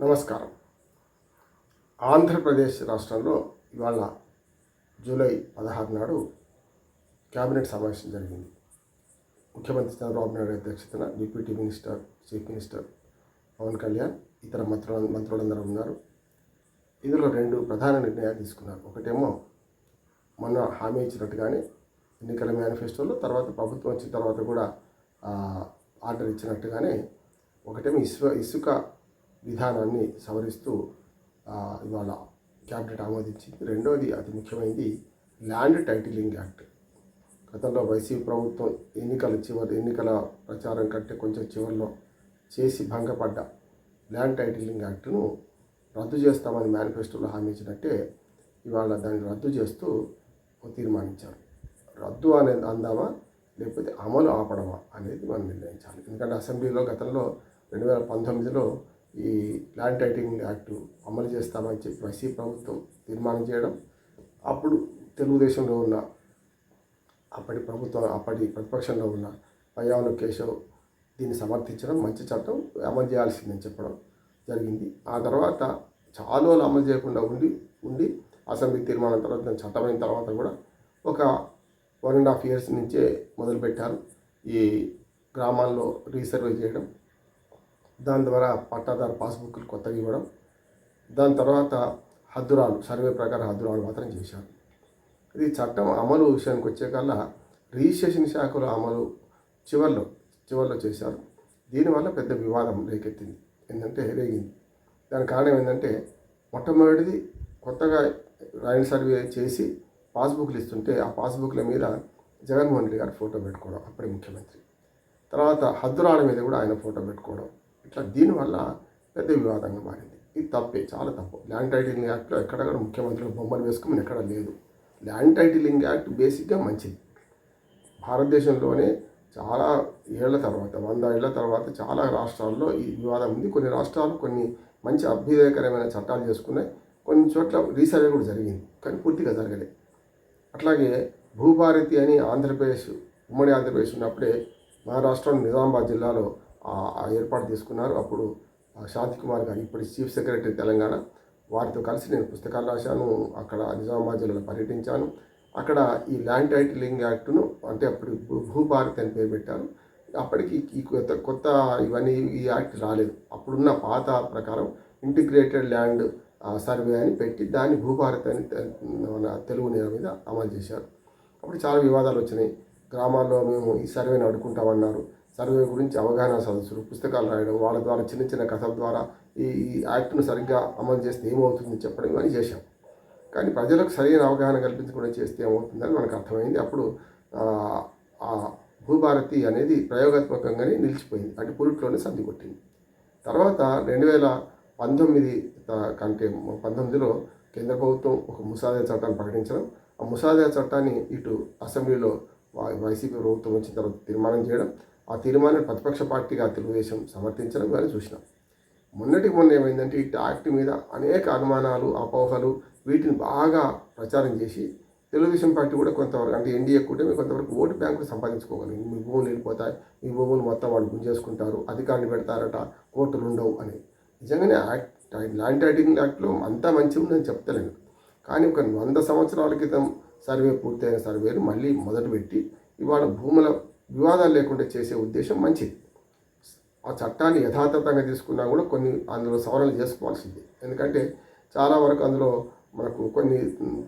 నమస్కారం. ఆంధ్రప్రదేశ్ రాష్ట్రంలో ఇవాళ జూలై పదహారు నాడు కేబినెట్ సమావేశం జరిగింది. ముఖ్యమంత్రి చంద్రబాబు నాయుడు అధ్యక్షతన deputy minister chief minister Pawan Kalyan ఇతర మంత్రులు మంత్రులందరూ ఉన్నారు. ఇందులో రెండు ప్రధాన నిర్ణయాలు తీసుకున్నారు. ఒకటేమో మొన్న హామీ ఇచ్చినట్టుగానే ఎన్నికల మేనిఫెస్టోలో తర్వాత ప్రభుత్వం వచ్చిన తర్వాత కూడా ఆర్డర్ ఇచ్చినట్టుగానే ఒకటేమో ఇసుక ఇసుక విధానాన్ని సవరిస్తూ ఇవాళ క్యాబినెట్ ఆమోదించింది. రెండోది అతి ముఖ్యమైనది ల్యాండ్ టైటిలింగ్ యాక్ట్. గతంలో వైసీపీ ప్రభుత్వం ఎన్నికల చివరి ఎన్నికల ప్రచారం కంటే కొంచెం చివరిలో చేసి భంగపడ్డ ల్యాండ్ టైటిలింగ్ యాక్ట్ను రద్దు చేస్తామని మేనిఫెస్టోలో హామీ ఇచ్చినట్టే ఇవాళ దాన్ని రద్దు చేస్తూ తీర్మానించారు. రద్దు అనేది అందామా లేకపోతే అమలు ఆపడమా అనేది మనం నిర్ణయించాలి. ఎందుకంటే అసెంబ్లీలో గతంలో రెండు వేల పంతొమ్మిదిలో ఈ ల్యాండ్ టైటిలింగ్ యాక్ట్ అమలు చేస్తామని చెప్పి వైసీపీ ప్రభుత్వం తీర్మానం చేయడం అప్పుడు తెలుగుదేశంలో ఉన్న అప్పటి ప్రభుత్వం అప్పటి ప్రతిపక్షంలో ఉన్న పయ్యావుల కేశవ్ దీన్ని సమర్థించడం మంచి చట్టం అమలు చేయాల్సిందని చెప్పడం జరిగింది. ఆ తర్వాత చాలా రోజులు అమలు చేయకుండా ఉండి ఉండి అసెంబ్లీ తీర్మానం తర్వాత దాని చట్టమైన తర్వాత కూడా ఒక వన్ అండ్ హాఫ్ ఇయర్స్ నుంచే మొదలుపెట్టారు. ఈ గ్రామాల్లో రీసర్వే చేయడం దాని ద్వారా పట్టాదారు పాస్బుక్లు కొత్తగా ఇవ్వడం దాని తర్వాత హద్దురాలు సర్వే ప్రకారం హద్దురాలు మాత్రం చేశారు. ఇది చట్టం అమలు విషయానికి వచ్చే కల్లా రిజిస్ట్రేషన్ శాఖలో అమలు చివర్లో చివర్లో చేశారు. దీనివల్ల పెద్ద వివాదం రేకెత్తింది. ఏంటంటే రేగింది. దానికి కారణం ఏంటంటే మొట్టమొదటిది కొత్తగా రైన్ సర్వే చేసి పాస్బుక్లు ఇస్తుంటే ఆ పాస్బుక్ల మీద జగన్మోహన్ రెడ్డి గారి ఫోటో పెట్టుకోవడం అప్పటి ముఖ్యమంత్రి. తర్వాత హద్దురాల మీద కూడా ఆయన ఫోటో పెట్టుకోవడం. ఇట్లా దీనివల్ల పెద్ద వివాదంగా మారింది. ఇది తప్పే చాలా తప్పు. ల్యాండ్ టైటిలింగ్ యాక్ట్లో ఎక్కడ కూడా ముఖ్యమంత్రులు బొమ్మలు వేసుకోమని ఎక్కడ లేదు. ల్యాండ్ టైటిలింగ్ యాక్ట్ బేసిక్గా మంచిది. భారతదేశంలోనే చాలా ఏళ్ళ తర్వాత వంద ఏళ్ళ తర్వాత చాలా రాష్ట్రాల్లో ఈ వివాదం ఉంది. కొన్ని రాష్ట్రాలు కొన్ని మంచి అభ్యుదయకరమైన చట్టాలు చేసుకున్నాయి. కొన్ని చోట్ల రీసర్వే కూడా జరిగింది కానీ పూర్తిగా జరగలేదు అట్లాగే భూభారతి అని ఆంధ్రప్రదేశ్ ఉమ్మడి ఆంధ్రప్రదేశ్ ఉన్నప్పుడే మహారాష్ట్రలో నిజామాబాద్ జిల్లాలో ఏర్పాటు తీసుకున్నారు. అప్పుడు ఆ శాంతి కుమార్ గారు ఇప్పుడు చీఫ్ సెక్రటరీ తెలంగాణ వారితో కలిసి నేను పుస్తకాలు రాశాను అక్కడ నిజామాబాద్ జిల్లాలో పర్యటించాను. అక్కడ ఈ ల్యాండ్ టైటిలింగ్ యాక్ట్ను అంటే అప్పుడు భూ- భూభారతి అని పేరు పెట్టారు. అప్పటికి ఈ కొత్త కొత్త ఇవన్నీ ఈ యాక్ట్ రాలేదు. అప్పుడున్న పాత ప్రకారం ఇంటిగ్రేటెడ్ ల్యాండ్ సర్వే అని పెట్టి దాన్ని భూభారతి అని మన తెలుగు నేల మీద అమలు చేశారు. అప్పుడు చాలా వివాదాలు వచ్చినాయి. గ్రామాల్లో మేము ఈ సర్వేని అడుకుంటామన్నారు సర్వే గురించి అవగాహన సదస్సులు పుస్తకాలు రాయడం వాళ్ళ ద్వారా చిన్న చిన్న కథల ద్వారా ఈ ఈ యాక్ట్ను సరిగ్గా అమలు చేస్తే ఏమవుతుంది చెప్పడం ఇవన్నీ చేశాం. కానీ ప్రజలకు సరైన అవగాహన కల్పించకుండా చేస్తే ఏమవుతుందని మనకు అర్థమైంది. అప్పుడు ఆ, భూభారతి అనేది ప్రయోగాత్మకంగానే నిలిచిపోయింది. అంటే పురుట్లోనే సంధి కొట్టింది. తర్వాత రెండు వేల పంతొమ్మిది కంటే పంతొమ్మిదిలో కేంద్ర ప్రభుత్వం ఒక ముసాదా చట్టాన్ని ప్రకటించడం. ఆ ముసాదా చట్టాన్ని ఇటు అసెంబ్లీలో వై- వైసీపీ ప్రభుత్వం వచ్చిన తర్వాత తీర్మానం చేయడం. ఆ తీర్మానం ప్రతిపక్ష పార్టీగా తెలుగుదేశం సమర్థించడం కానీ చూసినాం. మొన్నటికి మొన్న ఏమైందంటే ఈ యాక్ట్ మీద అనేక అనుమానాలు అపోహలు వీటిని బాగా ప్రచారం చేసి తెలుగుదేశం పార్టీ కూడా కొంతవరకు అంటే ఎన్డీఏ కూటమి కొంతవరకు ఓటు బ్యాంకులు సంపాదించుకోగలిగింది. మీ భూములు వెళ్ళిపోతాయి మీ భూములు మొత్తం వాళ్ళు గుంజేసుకుంటారు అధికారులు పెడతారట కోర్టులు ఉండవు అని. నిజంగానే యాక్ట్ ల్యాండ్ టైటింగ్ యాక్ట్లో అంతా మంచి ఉందని చెప్తలేను. కానీ ఒక వంద సంవత్సరాల క్రితం సర్వే పూర్తయిన సర్వేలు మళ్ళీ మొదలుపెట్టి ఇవాళ భూముల వివాదాలు లేకుండా చేసే ఉద్దేశం మంచిది. ఆ చట్టాన్ని యథాతథంగా తీసుకున్నా కూడా కొన్ని అందులో సవరణలు చేసుకోవాల్సింది. ఎందుకంటే చాలా వరకు అందులో మనకు కొన్ని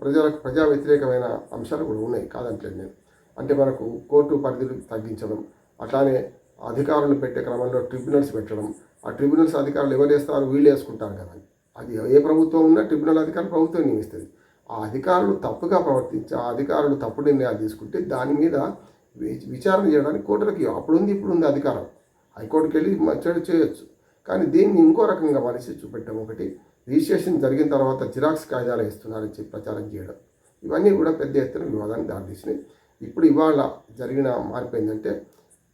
ప్రజలకు ప్రజా వ్యతిరేకమైన అంశాలు కూడా ఉన్నాయి. కాదంటలేదు నేను. అంటే మనకు కోర్టు పరిధులు తగ్గించడం అట్లానే అధికారులు పెట్టే క్రమంలో ట్రిబ్యునల్స్ పెట్టడం. ఆ ట్రిబ్యునల్స్ అధికారులు ఎవరు వేస్తారు? వీళ్ళు వేసుకుంటారు కదా. అది ఏ ప్రభుత్వం ఉన్నా ట్రిబ్యునల్ అధికారులు ప్రభుత్వం నియమిస్తుంది. ఆ అధికారులు తప్పుగా ప్రవర్తించి ఆ అధికారులు తప్పుడు నిర్ణయాలు తీసుకుంటే దాని మీద విచారణ చేయడానికి కోర్టులకి అప్పుడు ఉంది ఇప్పుడు ఉంది అధికారం. హైకోర్టుకి వెళ్ళి చెడు చేయొచ్చు. కానీ దీన్ని ఇంకో రకంగా మనిషి చూపెట్టడం ఒకటి రిజిస్ట్రేషన్ జరిగిన తర్వాత జిరాక్స్ కాయిదాలు ఇస్తున్నారని చెప్పి ప్రచారం చేయడం. ఇవన్నీ కూడా పెద్ద ఎత్తున వివాదానికి దారితీసినాయి. ఇప్పుడు ఇవాళ జరిగిన మార్పు ఏంటంటే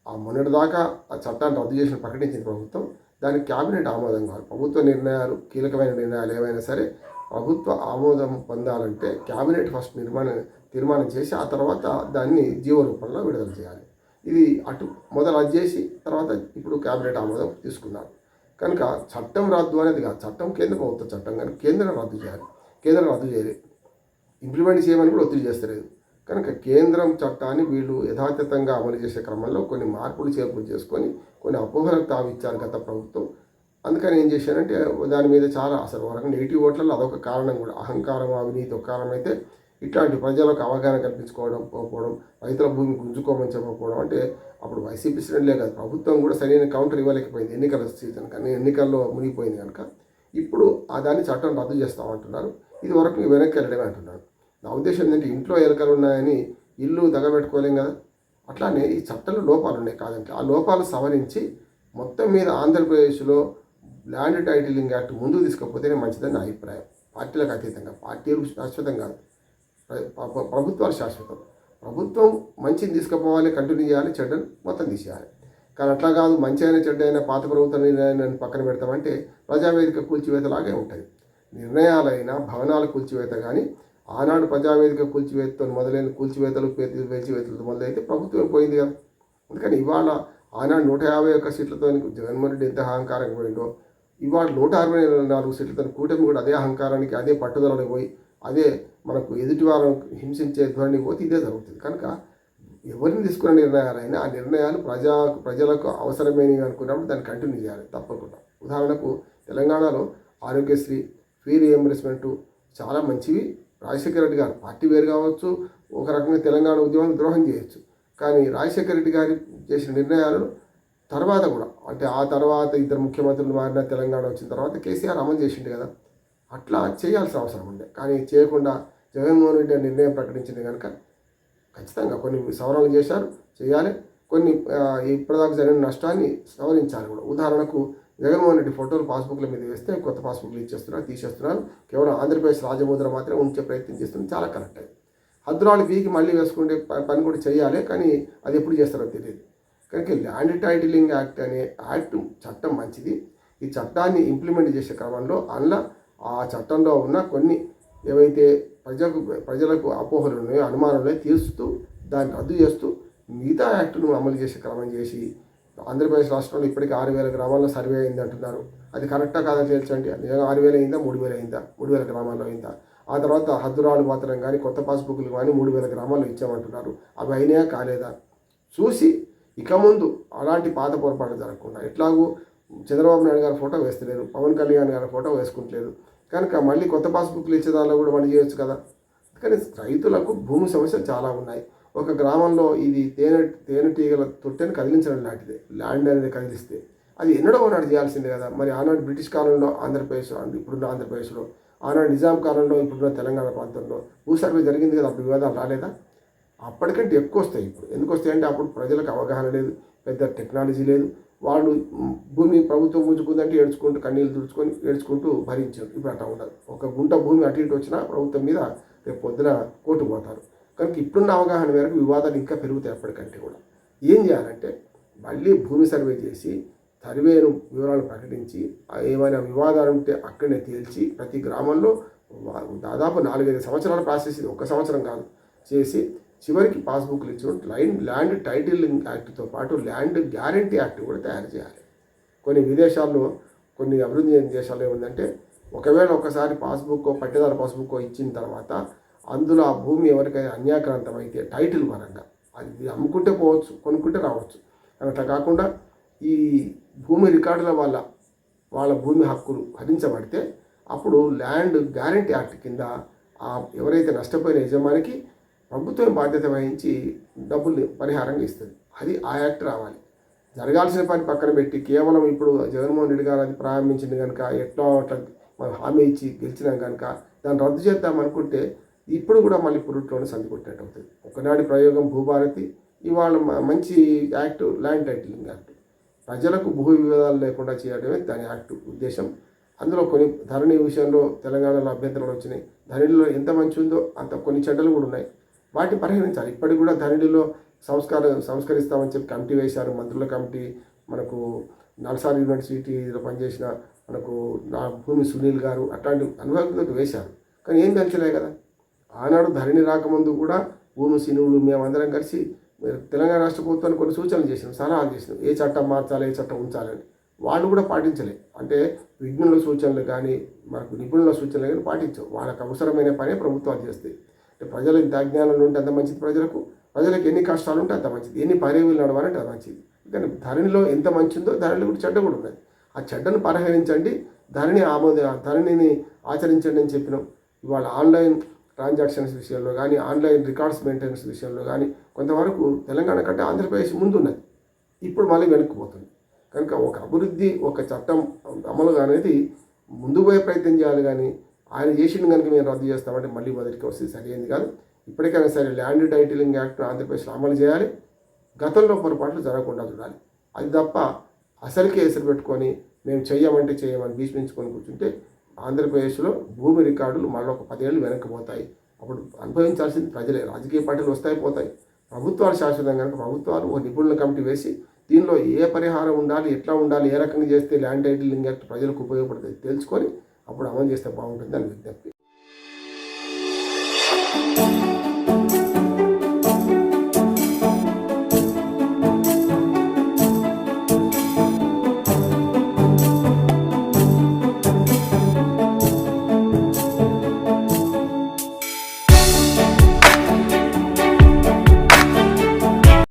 ఆ మొన్నటిదాకా ఆ చట్టాన్ని రద్దు చేసిన ప్రకటించిన ప్రభుత్వం. దానికి క్యాబినెట్ ఆమోదం కావాలి ప్రభుత్వ నిర్ణయాలు కీలకమైన నిర్ణయాలు ఏవైనా సరే ప్రభుత్వ ఆమోదం పొందాలంటే క్యాబినెట్ ఫస్ట్ నిర్మాణం తీర్మానం చేసి ఆ తర్వాత దాన్ని జీవ రూపంలో విడుదల చేయాలి. ఇది అటు మొదలు అది చేసి తర్వాత ఇప్పుడు క్యాబినెట్ ఆమోదం తీసుకున్నారు. కనుక చట్టం రద్దు అనేది కాదు. చట్టం కేంద్ర ప్రభుత్వ చట్టం కానీ కేంద్రం రద్దు చేయాలి. కేంద్రం రద్దు చేయలేదు ఇంప్లిమెంట్ చేయమని కూడా ఒత్తిడి చేస్తలేదు. కనుక కేంద్రం చట్టాన్ని వీళ్ళు యథాతథంగా అమలు చేసే క్రమంలో కొన్ని మార్పులు చేర్పులు చేసుకొని కొన్ని అపోహలకు తావిచ్చారు గత ప్రభుత్వం. అందుకని ఏం చేశారంటే దాని మీద చాలా అసలు వరకు నెగిటివ్ ఓట్లలో అదొక కారణం కూడా. అహంకారం అవినీతి ఒక కారణం అయితే ఇట్లాంటి ప్రజలకు అవగాహన కల్పించుకోవడం పోకపోవడం రైతుల భూమి గుంజుకోమని చెప్పకపోవడం అంటే అప్పుడు వైసీపీ శ్రేణులే కాదు ప్రభుత్వం కూడా సరైన కౌంటర్ ఇవ్వలేకపోయింది. ఎన్నికల సీజన్ కానీ ఎన్నికల్లో మునిగిపోయింది కనుక ఇప్పుడు ఆ దాన్ని చట్టం రద్దు చేస్తామంటున్నారు ఇది వరకు వెనక్కి వెళ్ళడమే అంటున్నారు. నా ఉద్దేశం ఏంటంటే ఇంట్లో ఎలకలు ఉన్నాయని ఇల్లు దగబెట్టుకోలేం కదా. అట్లానే ఈ చట్టంలో లోపాలు ఉన్నాయి కాదంటే ఆ లోపాలు సవరించి మొత్తం మీద ఆంధ్రప్రదేశ్లో ల్యాండ్ టైటిలింగ్ యాక్ట్ ముందుకు తీసుకపోతేనే మంచిదని నా అభిప్రాయం. పార్టీలకు అతీతంగా పార్టీలు శాశ్వతం కాదు. ప్రభుత్వాలు శాశ్వతం. ప్రభుత్వం మంచిని తీసుకుపోవాలి కంటిన్యూ చేయాలి చెడ్డను మొత్తం తీసేయాలి. కానీ అట్లా కాదు మంచి అయిన చెడ్డ అయినా పాత ప్రభుత్వ నిర్ణయాన్ని పక్కన పెడతామంటే ప్రజావేదిక కూల్చివేతలాగే ఉంటుంది. నిర్ణయాలైనా భవనాల కూల్చివేత కానీ ఆనాడు ప్రజావేదిక కూల్చివేతతో మొదలైన కూల్చివేతలు పేతి మొదలైతే ప్రభుత్వం పోయింది కదా. అందుకని ఇవాళ ఆనాడు నూట యాభై ఒక్క సీట్లతో జగన్మోహన్ రెడ్డి ఎంత అహంకారంగా పోయిండో ఇవాళ నూట అరవై నాలుగు సీట్లతో కూటమి కూడా అదే అహంకారానికి అదే పట్టుదలలో పోయి అదే మనకు ఎదుటి వారం హింసించే ధోరణి పోతే ఇదే జరుగుతుంది. కనుక ఎవరిని తీసుకున్న నిర్ణయాలైనా ఆ నిర్ణయాలు ప్రజా ప్రజలకు అవసరమైనవి అనుకున్నప్పుడు దాన్ని కంటిన్యూ చేయాలి. తప్పకుండా. ఉదాహరణకు తెలంగాణలో ఆరోగ్యశ్రీ ఫీ రియంబర్స్మెంటు చాలా మంచివి. రాజశేఖర రెడ్డి గారు పార్టీ వేరు కావచ్చు ఒక రకంగా తెలంగాణ ఉద్యమం ద్రోహం చేయొచ్చు. కానీ రాజశేఖర రెడ్డి గారు చేసిన నిర్ణయాలను తర్వాత కూడా అంటే ఆ తర్వాత ఇద్దరు ముఖ్యమంత్రులు మారిన తెలంగాణ వచ్చిన తర్వాత కేసీఆర్ అమలు చేసిండు కదా. అట్లా చేయాల్సిన అవసరం ఉండే. కానీ చేయకుండా జగన్మోహన్ రెడ్డి నిర్ణయం ప్రకటించింది కనుక ఖచ్చితంగా కొన్ని సవరణలు చేశారు చేయాలి. కొన్ని ఇప్పటిదాకా జరిగిన నష్టాన్ని సవరించాలి కూడా. ఉదాహరణకు జగన్మోహన్ రెడ్డి ఫోటోలు పాస్బుక్ల మీద వేస్తే కొత్త పాస్బుక్లు ఇచ్చేస్తున్నారు తీసేస్తున్నారు. కేవలం ఆంధ్రప్రదేశ్ రాజముద్ర మాత్రమే ఉంచే ప్రయత్నం చేస్తుంది చాలా కరెక్ట్ అయింది హద్దురాలు పీకి మళ్ళీ వేసుకుంటే పని కూడా చేయాలి కానీ అది ఎప్పుడు చేస్తారో తెలియదు. కనుక ల్యాండ్ టైటిలింగ్ యాక్ట్ అనే యాక్ట్ చట్టం మంచిది. ఈ చట్టాన్ని ఇంప్లిమెంట్ చేసే క్రమంలో అందులో ఆ చట్టంలో ఉన్న కొన్ని ఏవైతే ప్రజలకు ప్రజలకు అపోహలు ఉన్నాయో అనుమానాలు తీరుస్తూ దాన్ని రద్దు చేస్తూ మిగతా యాక్టును అమలు చేసే క్రమం చేసి ఆంధ్రప్రదేశ్ రాష్ట్రంలో ఇప్పటికీ ఆరు వేల గ్రామాల్లో సర్వే అయింది అంటున్నారు. అది కరెక్టా కాదని తేల్చండి? నిజంగా ఆరు వేలు అయిందా? మూడు వేలు అయిందా? మూడు వేల గ్రామాల్లో అయిందా? ఆ తర్వాత హద్దురాలు మాత్రం కానీ కొత్త పాస్బుక్లు కానీ మూడు వేల గ్రామాల్లో ఇచ్చామంటున్నారు. అవి అయినాయా కాలేదా? చూసి ఇక ముందు అలాంటి పాత పొరపాటు జరగకుండా ఎట్లాగూ చంద్రబాబు నాయుడు గారి ఫోటో వేస్తలేరు పవన్ కళ్యాణ్ గారి ఫోటో వేసుకుంటలేరు. కనుక మళ్ళీ కొత్త పాస్బుక్లు ఇచ్చే దానిలో కూడా మళ్ళీ చేయొచ్చు కదా. కానీ రైతులకు భూమి సమస్యలు చాలా ఉన్నాయి. ఒక గ్రామంలో ఇది తేనె తేనెటీగల తొట్టెని కదిలించడం లాంటిదే. ల్యాండ్ అనేది కదిలిస్తే అది ఎన్నడో నాడు చేయాల్సిందే కదా. మరి ఆనాడు బ్రిటిష్ కాలంలో ఆంధ్రప్రదేశ్ ఇప్పుడున్న ఆంధ్రప్రదేశ్లో ఆనాడు నిజాం కాలంలో ఇప్పుడున్న తెలంగాణ ప్రాంతంలో భూసర్వే జరిగింది కదా. అప్పుడు వివాదాలు రాలేదా? అప్పటికంటే ఎక్కువ వస్తాయి ఇప్పుడు. ఎందుకు వస్తాయి అంటే అప్పుడు ప్రజలకు అవగాహన లేదు పెద్ద టెక్నాలజీ లేదు వాళ్ళు భూమి ప్రభుత్వం ఉంచుకుందంటే ఏడ్చుకుంటూ కన్నీళ్ళు తుడుచుకొని ఏడ్చుకుంటూ భరించారు ఇప్పుడు అట్లా ఉండదు. ఒక గుంట భూమి అటు ఇటు వచ్చినా ప్రభుత్వం మీద రేపు పొద్దున కోర్టు పోతారు. కనుక ఇప్పుడున్న అవగాహన మేరకు వివాదాలు ఇంకా పెరుగుతాయి అప్పటికంటే కూడా. ఏం చేయాలంటే మళ్ళీ భూమి సర్వే చేసి సర్వేను వివరాలు ప్రకటించి ఏమైనా వివాదాలు ఉంటే అక్కడనే తేల్చి ప్రతి గ్రామంలో దాదాపు నాలుగైదు సంవత్సరాల ప్రాసెస్ ఇది. ఒక సంవత్సరం కాదు. చేసి చివరికి పాస్బుక్లు ఇచ్చినట్టు లైన్ ల్యాండ్ టైటిలింగ్ యాక్ట్తో పాటు ల్యాండ్ గ్యారంటీ యాక్ట్ కూడా తయారు చేయాలి. కొన్ని విదేశాల్లో కొన్ని అభివృద్ధి చెందిన దేశాల్లో ఏముందంటే ఒకవేళ ఒకసారి పాస్బుక్ పట్టేదారు పాస్బుక్ ఇచ్చిన తర్వాత అందులో ఆ భూమి ఎవరికైనా అన్యాక్రాంతం అయితే టైటిల్ పరంగా అది అమ్ముకుంటే పోవచ్చు కొనుక్కుంటే రావచ్చు. అట్లా కాకుండా ఈ భూమి రికార్డుల వల్ల వాళ్ళ భూమి హక్కులు హరించబడితే అప్పుడు ల్యాండ్ గ్యారంటీ యాక్ట్ కింద ఆ ఎవరైతే నష్టపోయిన యజమానికి ప్రభుత్వం బాధ్యత వహించి డబ్బుల్ని పరిహారంగా ఇస్తుంది అది ఆ యాక్ట్ రావాలి. జరగాల్సిన పని పక్కన పెట్టి కేవలం ఇప్పుడు జగన్మోహన్ రెడ్డి గారు అది ప్రారంభించింది కనుక ఎట్లా అట్లా మనం హామీ ఇచ్చి గెలిచినాం కనుక దాన్ని రద్దు చేద్దాం అనుకుంటే ఇప్పుడు కూడా మళ్ళీ పురుట్లోనే సంధి కొట్టినట్టు అవుతుంది. ఒకనాటి ప్రయోగం భూభారతి ఇవాళ మంచి యాక్ట్ ల్యాండ్ టైటిలింగ్ యాక్ట్. ప్రజలకు భూ వివాదాలు లేకుండా చేయడమే దాని యాక్ట్ ఉద్దేశం. అందులో కొన్ని ధరణి విషయంలో తెలంగాణలో అభ్యంతరాలు వచ్చినాయి. ధరణిలో ఎంత మంచి ఉందో అంత కొన్ని చెడ్డలు కూడా ఉన్నాయి. వాటిని పరిహరించాలి. ఇప్పటికి కూడా ధరణిలో సంస్కారం సంస్కరిస్తామని చెప్పి కమిటీ వేశారు. మంత్రుల కమిటీ మనకు నల్సార్ యూనివర్సిటీలో పనిచేసిన మనకు నా భూమి సునీల్ గారు అట్లాంటి అనుభవంతో వేశారు. కానీ ఏం తెలిసలే కదా? ఆనాడు ధరణి రాకముందు కూడా భూమి సినువులు మేమందరం కలిసి తెలంగాణ రాష్ట్ర ప్రభుత్వానికి కొన్ని సూచనలు చేసినాం సలహాలు చేసినాం. ఏ చట్టం మార్చాలి ఏ చట్టం ఉంచాలని. వాళ్ళు కూడా పాటించలే. అంటే విజ్ఞుల సూచనలు కానీ మనకు నిపుణుల సూచనలు కానీ పాటించవు. వాళ్ళకు అవసరమైన పనే ప్రభుత్వాలు చేస్తాయి. ప్రజలు ఇంత అజ్ఞానంలో ఉంటే అంత మంచిది ప్రజలకు ప్రజలకు ఎన్ని కష్టాలు ఉంటే అంత మంచిది ఎన్ని పర్యవులు నడవాలంటే అంత మంచిది. కానీ ధరణిలో ఎంత మంచి ఉందో ధరణిలో కూడా చెడ్డ కూడా ఉన్నది. ఆ చెడ్డను పరిహరించండి ధరణి ఆమోద ధరణిని ఆచరించండి అని చెప్పినాం. ఇవాళ ఆన్లైన్ ట్రాన్సాక్షన్స్ విషయంలో కానీ ఆన్లైన్ రికార్డ్స్ మెయింటెనెన్స్ విషయంలో కానీ కొంతవరకు తెలంగాణ కంటే ఆంధ్రప్రదేశ్ ముందున్నది. ఇప్పుడు మళ్ళీ వెనక్కిపోతుంది కనుక ఒక అభివృద్ధి ఒక చట్టం అమలుగా అనేది ముందు పోయే ప్రయత్నం చేయాలి కానీ ఆయన చేసిన కనుక మేము రద్దు చేస్తామంటే మళ్ళీ మొదటికి వస్తే సరైనది కాదు? ఇప్పటికైనా సరే ల్యాండ్ టైటిలింగ్ యాక్ట్ ఆంధ్రప్రదేశ్లో అమలు చేయాలి. గతంలో పొరపాట్లు జరగకుండా చూడాలి. అది తప్ప అసలుకే ఎసురు పెట్టుకొని మేము చెయ్యమంటే చేయమని భీష్మించుకొని కూర్చుంటే ఆంధ్రప్రదేశ్లో భూమి రికార్డులు మళ్ళీ ఒక పదేళ్ళు వెనక్కిపోతాయి అప్పుడు అనుభవించాల్సింది ప్రజలే. రాజకీయ పార్టీలు వస్తాయి పోతాయి. ప్రభుత్వాలు శాశ్వతం కనుక ప్రభుత్వాలు ఒక నిపుణుల కమిటీ వేసి దీనిలో ఏ పరిహారం ఉండాలి ఎట్లా ఉండాలి ఏ రకంగా చేస్తే ల్యాండ్ టైటిలింగ్ యాక్ట్ ప్రజలకు ఉపయోగపడుతుంది తెలుసుకొని అప్పుడు అమలు చేస్తే బాగుంటుంది అని విజ్ఞప్తి